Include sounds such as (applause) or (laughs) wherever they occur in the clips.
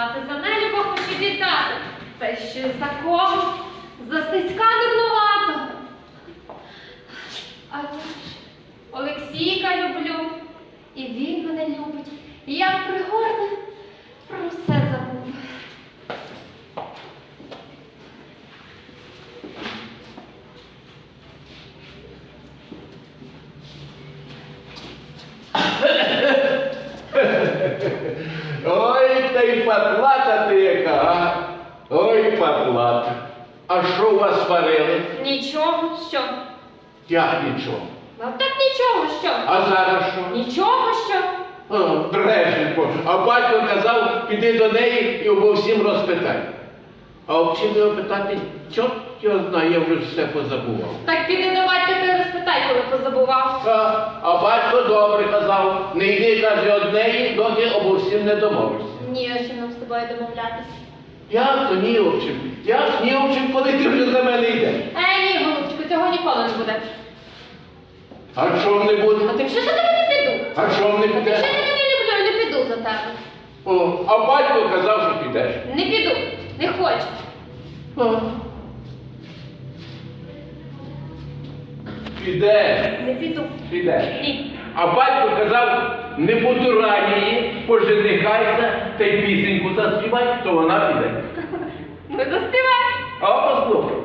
Мати за нелюбо хоче віддати, та ще за кого, за стиська дурнуватого. А я ж Олексійка люблю, і він мене любить. І як пригорне, про все забув. Ой. А що у вас сварили? Нічого, що? Як нічого. Ну так нічого, що? А зараз що? Нічого, що? Брешенько. А батько казав, піди до неї і обо всім розпитай. А об його питати? Чорт його знає, я вже все позабував. Так піди до батька та й розпитай, коли позабував. А, а батько добре казав, не йди, каже, од неї, доки обо всім не домовишся. Ні, а чим нам з тобою домовлятися. Як то ні об чим? Як ні об чим, коли ти вже за мене йдеш? Е, ні, голубчику, цього ніколи не буде. А чому не буде? А ти вже за тебе не піду. А чому не А ти ще підеш? тебе не люблю і не піду за тебе. О, а батько казав, що підеш. Не піду, не хочу. О. Підеш, Не піду. підеш. Ні. А батько казав, не потурай її, поженихайся та й пісеньку заспівай, то вона піде. (laughs) Ну заспівай. А послухай.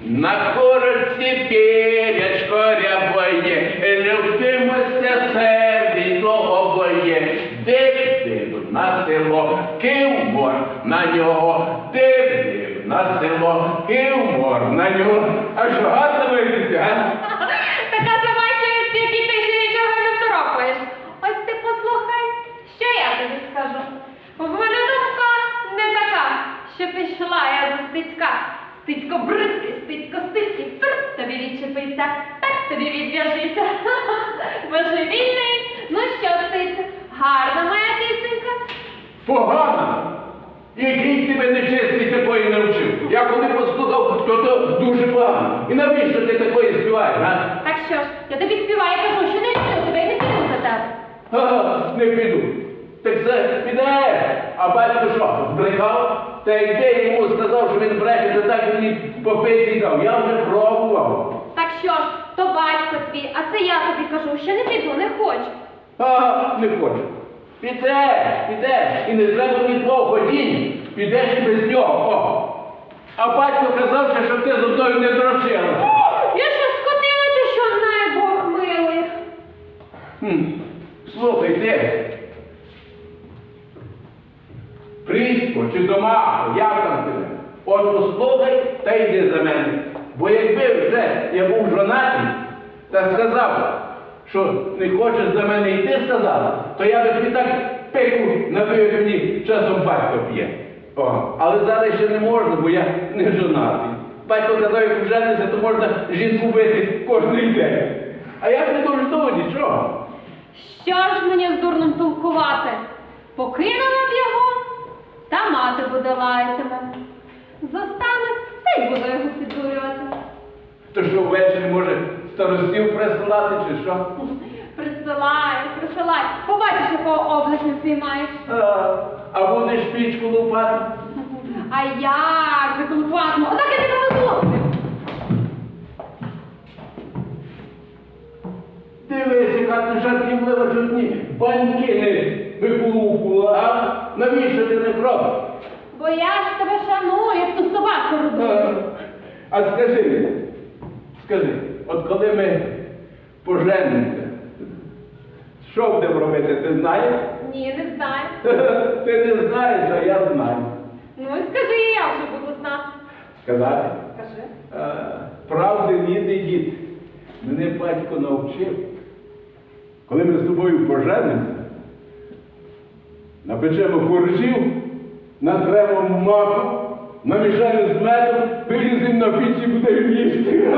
На корочці пірячко рябоє, любимося серденько обоє, див див на село, кивмор на нього, див див на село, кивмор на нього. А що гарно вийдеться, а? Така сама, що ти ти ще нічого не второпаєш. Ось ти послухай, що я тобі скажу. В мене думка не така, що я за стицька. Стицько бридкий, стицько стицький, цур, тобі відчепися, так тобі відв'яжися. (laughs) Божевільний, ну що, стицю, гарна моя пісенька? Погано. Який тебе нечесний такої навчив? Я коли послухав, то то дуже погано. І навіщо ти такої співаєш, а? Так що ж, я тобі співаю, кажу, що не люблю тебе і не піду за тебе. Ага, не піду. Так це піде. А батько що, збрехав? Та йде йому сказав, що він бреше, то так мені по пиці дав. Я вже пробував. Так що ж, то батько твій, а це я тобі кажу, що не піду, не хочу. Ага, не хочу. Підеш, підеш. І не треба ні твого ходіння. Підеш і без нього. О. А батько казав, ще, щоб ти зо мною не дрочила. Я що скотила, чи що знає Бог милий? Хм. Слухай, ти. Як там тебе? От послухай та йди за мене. Бо якби вже я був жонатий та сказав, що не хочеш за мене йти, сказала, то я би тобі так пику набив, як мені часом батько п'є. Але зараз ще не можна, бо я не жонатий. Батько казав, як жениться, то можна жінку бити кожний день. А я не дожду нічого. Що ж мені з дурним толкувати? Покинула б його, та мати буде лаятиме. Зостанусь, та й буду його піддурювати. То що ввечері може старостів присилати чи що? Присилай, присилай. Побачиш, якого облачня впіймаєш. А, а будеш пічку лупати? А як же колупатиму? Отак я тебе везу. Дивись, яка ти жартівлива чудні. Баньки не викулупувала, а? Навіщо ти не робиш? Бо я ж тебе шаную, як ту собаку роблю. а скажи, мені, скажи, от коли ми поженимося, що будемо робити, ти знаєш? Ні, не знаю. (laughs) Ти не знаєш, а я знаю. Ну і скажи, я вже буду знати. Сказати? Кажи. Правди ніде дід. Мене батько навчив. Коли ми з тобою поженимося, напечемо коржів, натремо маку, намішаємо з медом, виліземо на піч і будемо їсти. (laughs)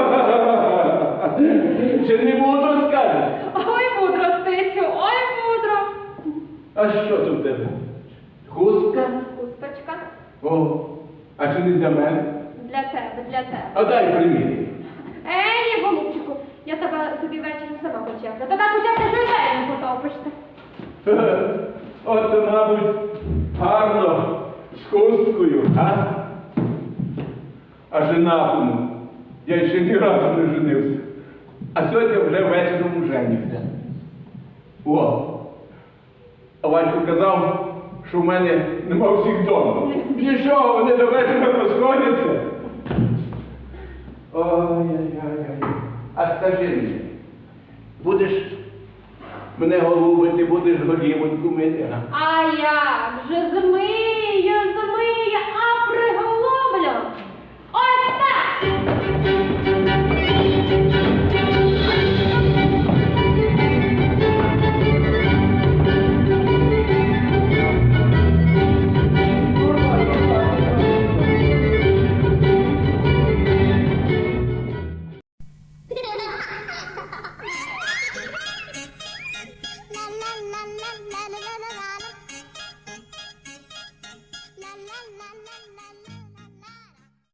Чи не мудро скажеш? Ой, мудро, стицю, ой, мудро. А що тут в тебе? Хустка? Хусточка О, а чи не для мене? для тебе, для тебе. А дай примірі. Ей, голубчику, я тебе тобі ввечері сама так почепля, що й двері не потопишся. (laughs) От, мабуть, гарно з хусткою, а? А женатому. Я ще ні разу не женився. А сьогодні вже вечором женився. О. А батько казав, що в мене нема всіх вдома. Нічого, вони до вечора розходяться. Ой-ой-ой. А скажи мені, будеш мене голубити, будеш голівоньку мити, а? А як же з